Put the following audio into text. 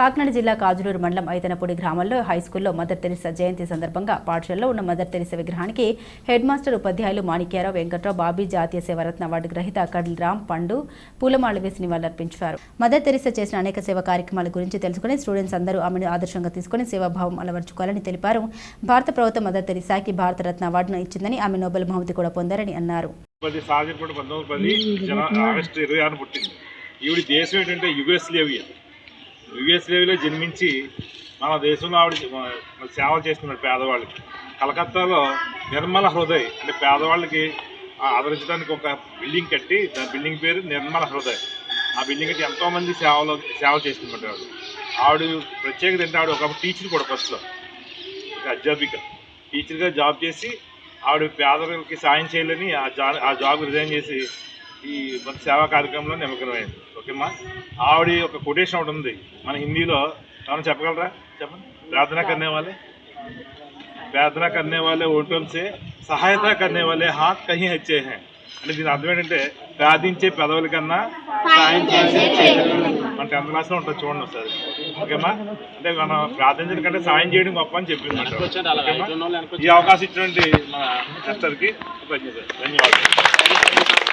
కాకినాడ జిల్లా కాజులూరు మండలం ఐతనపూడి గ్రామంలో హైస్కూల్లో మదర్ తెరిసా జయంతి సందర్భంగా పాఠశాలలో ఉన్న మదర్ తెరిసా విగ్రహానికి హెడ్ మాస్టర్ ఉపాధ్యాయులు మాణిక్యారావు వెంకట్రావు బాబీ జాతీయ సేవరత్న అవార్డు గ్రహీత కడిల్ రామ్ పండు పూలమాల వేసి నివాళులర్పించారు. మదర్ తెరిసా చేసిన అనేక సేవా కార్యక్రమాల గురించి తెలుసుకుని స్టూడెంట్స్ అందరూ ఆమెను ఆదర్శంగా తీసుకుని సేవాభావం అలవర్చుకోవాలని తెలిపారు. భారత ప్రభుత్వం మదర్ తెరిసాకి భారతరత్న అవార్డును ఇచ్చిందని ఆమె నోబెల్ బహుమతి కూడా పొందారని అన్నారు. ఆగస్టు ఇరవై ఆరు పుట్టింది. ఈవిడ దేశం ఏంటంటే యుగస్లేవియా యుఎస్ఏలో జన్మించి మన దేశంలో ఆవిడ సేవ చేస్తున్నారు పేదవాళ్ళకి కలకత్తాలో నిర్మల హృదయ్ అంటే పేదవాళ్ళకి ఆదరించడానికి ఒక బిల్డింగ్ కట్టి దాని బిల్డింగ్ పేరు నిర్మల హృదయ్. ఆ బిల్డింగ్ కట్టి ఎంతోమంది సేవలో సేవ చేస్తున్నమాట ఆవిడ. ఆవిడ ప్రత్యేకత ఏంటంటే ఆవిడ ఒక టీచర్ కూడా ఫస్ట్లో. ఒక అధ్యాపిక. టీచర్గా జాబ్ చేసి ఆవిడ పేదలకి సాయం చేయాలని ఆ జా ఆ జాబ్ రిజైన్ చేసి ఈ మన సేవా కార్యక్రమంలో నిమగ్నమైంది. ఓకేమ్మా? ఆవిడ ఒక కొటేషన్ ఒకటి ఉంది. మన హిందీలో ఏమైనా చెప్పగలరా? చెప్పండి. ప్రార్థన కర్నే వాళ్ళే. ప్రార్థన కర్నే వాళ్ళే ఓటం సే సహాయత కర్నే వాళ్ళే హాత్ కహీ హెచ్చే హే. అంటే దీని అర్థం ఏంటంటే ప్రార్థించే పెదవుల కన్నా సాయం చేసే. మన టెన్త్ క్లాస్లో ఉంటుంది చూడండి ఒకసారి. ఓకేమ్మా? అంటే మనం ప్రార్థించడం కంటే సాయం చేయడం గొప్ప అని చెప్పింది ఈ అవకాశం ఇచ్చినటువంటి మన ఎస్టర్కి ధన్యవాదాలు ధన్యవాదాలు.